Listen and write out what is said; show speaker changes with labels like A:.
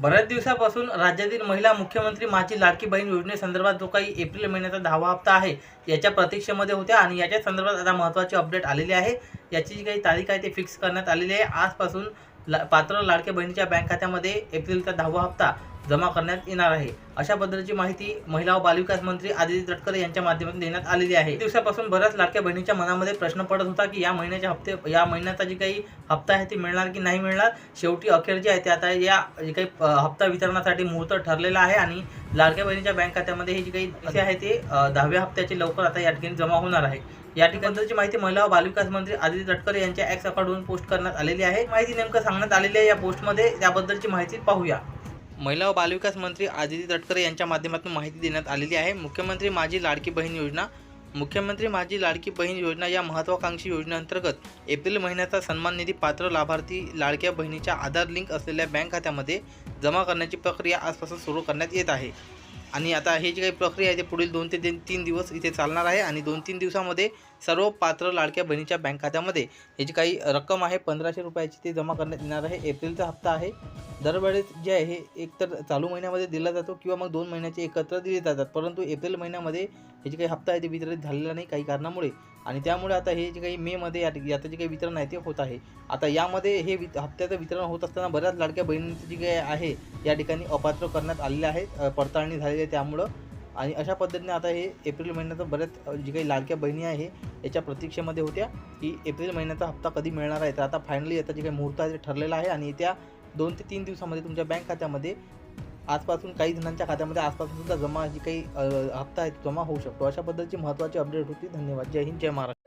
A: बऱ्याच दिवसापासून राज्यातील महिला मुख्यमंत्री माझी लाडकी बहीण योजनेसंदर्भात जो काही एप्रिल महिन्याचा दहावा हप्ता आहे याच्या प्रतीक्षेमध्ये होत्या आणि याच्या संदर्भात आता महत्त्वाची अपडेट आलेली आहे. याची जी काही तारीख आहे ती फिक्स करण्यात आलेली आहे. आजपासून ला पात्र लाडक्या बहिणीच्या बँक खात्यामध्ये एप्रिलचा दहावा हप्ता जमा करण्यात येणार आहे. अशा बद्दलची माहिती महिला व बालविकास मंत्री आदित्य तटकरे यांच्या माध्यमातून देण्यात आलेली आहे. दिवसापासून बऱ्याच लाडक्या बहिणीच्या मनामध्ये प्रश्न पडत होता की या महिन्याच्या हप्ते या महिन्याचा जी काही हप्ता आहे ती मिळणार की नाही मिळणार? शेवटी अखेर जे आहे ते आता या जे काही हप्ता वितरणासाठी मुहूर्त ठरलेला आहे आणि लाडक्या बहिणीच्या बँक खात्यामध्ये हे जे काही पैसे आहे ते दहाव्या हप्त्याचे लवकर आता या ठिकाणी जमा होणार आहे. या ठिकाणची माहिती महिला व बालविकास मंत्री आदिती तटकरे यांच्या एक्स अकाउंटवरून पोस्ट करण्यात आलेली आहे. माहिती नेमकं सांगण्यात आलेली आहे या पोस्टमध्ये. त्याबद्दलची माहिती पाहूया. महिला व बालविकास मंत्री आदित्य तटकरे यांच्या माध्यमातून माहिती देण्यात आलेली आहे. मुख्यमंत्री माझी लाडकी बहीण योजना. मुख्यमंत्री माझी लाडकी बहीण योजना या महत्त्वाकांक्षी योजनेअंतर्गत एप्रिल महिन्याचा सन्मान निधी पात्र लाभार्थी लाडक्या बहिणीच्या आधार लिंक असलेल्या बँक खात्यामध्ये जमा करण्याची प्रक्रिया आजपासून सुरू करण्यात येत आहे. आणि आता हे जी काही प्रक्रिया आहे ते पुढील दोन ते तीन तीन दिवस इथे चालणार आहे आणि दोन तीन दिवसामध्ये सर्व पात्र लाडक्या बहिणीच्या बँक खात्यामध्ये ही जी काही रक्कम आहे पंधराशे रुपयाची ती जमा करण्यात येणार आहे. एप्रिलचा हप्ता आहे. दरवेळेस जे आहे एक तर चालू महिन्यामध्ये दिला जातो किंवा मग दोन महिन्याचे एकत्र दिले जातात. परंतु एप्रिल महिन्यामध्ये हे जे काही हप्ता आहे ते वितरित झालेला नाही काही कारणामुळे. आणि त्यामुळे आता हे जे काही मेमध्ये या याचं जे काही वितरण आहे ते होत आहे. आता यामध्ये हे वि हप्त्याचं वितरण होत असताना बऱ्याच लाडक्या बहिणींचं जे काही आहे या ठिकाणी अपात्र करण्यात आलेले आहे पडताळणी झालेली आहे त्यामुळं. आणि अशा पद्धतीने आता हे एप्रिल महिन्याचं बऱ्याच जी काही लाडक्या बहिणी आहे याच्या प्रतीक्षेमध्ये होत्या की एप्रिल महिन्याचा हप्ता कधी मिळणार आहे? तर आता फायनली आता जे काही मुहूर्त आहे ते ठरलेला आहे आणि त्या दोन ते तीन दिवसामध्ये तुमच्या बँक खात्यामध्ये आजपासून काही जणांच्या खात्यामध्ये आजपासून सुद्धा जमा जी काही हप्ता आहे जमा होऊ शकतो. अशा पद्धतीची महत्त्वाचे अपडेट होती. धन्यवाद. जय हिंद जय महाराष्ट्र.